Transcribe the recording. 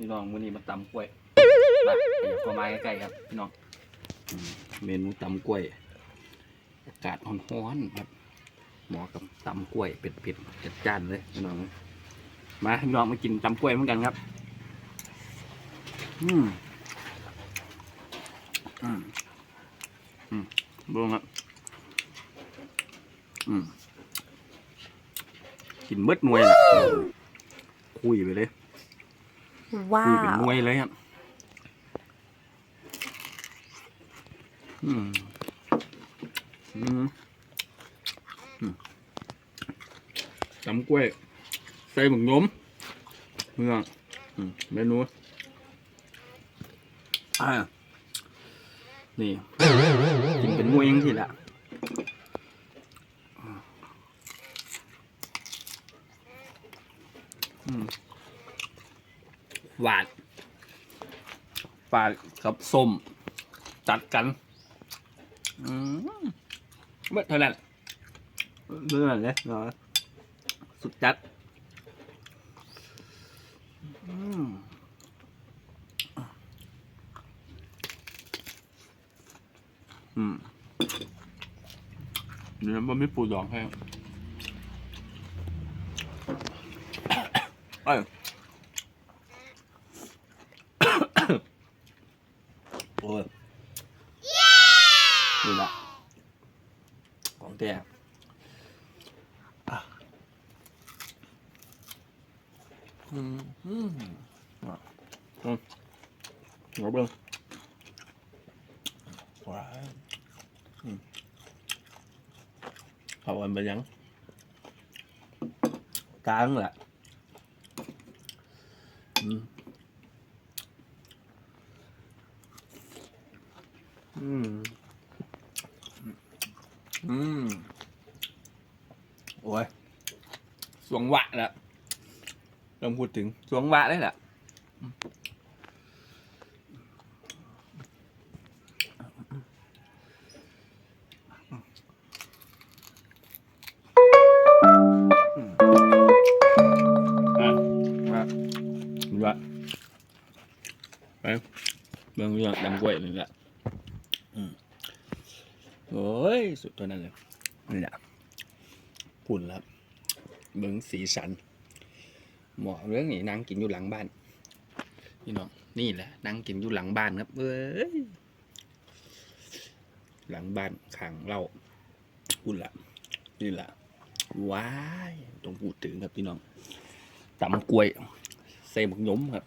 พี่น้องมื้อนี้มาตำกล้วยมาเดี๋ยวเข้ามาใกล้ๆครับพี่น้องอืมเมนูตำกล้วย อากาศร้อนๆครับเหมาะกับตำกล้วยเผ็ดๆจัดจ้านเลยพี่น้อง มาพี่น้องมากินตำกล้วยเหมือนกันครับ อืมอืมอืมดูครับ อืมกินมืดมวยน่ะคุยไปเลย ว้าคุยเป็นวมวยเลยครับอืมอืมอืมตำกล้วย ใส่หมึกนมเมื่ออืมเมนูอ่านี่กินเป็นมวยยังทีละอืม หวานหวานกับส้ม จัดกัน อืมเมื่อเท่านั้นเมื่อนั้นเลยเนาะสุดจัด อืมอืมเนื้อมันไม่ปูดองให้เอ้ย โอ้ยนี่ละของแท้อะอืมอืมอะอืมงบเลยว้าวอืมเอาอันไปยังกลางแหละอืม อืมอืมโอ้ยสวงหวะแล้วต้องพูด อืมอะมาดูว่าไปเบิ่งเรื่องดำกล้วยนี่แหละโอ้ย สุดตัวนั้นเลยนี่แหละปุ่นแล้วเบิ้งสีสันเหมาะเรื่องนี้นั่งกินอยู่หลังบ้านพี่น้องนี่แหละนั่งกินอยู่หลังบ้านครับเอ้ยหลังบ้านขังเราปุ่นละนี่แหละว้ายต้องพูดถึงครับพี่น้องตำกล้วยใส่หมกหยมครับ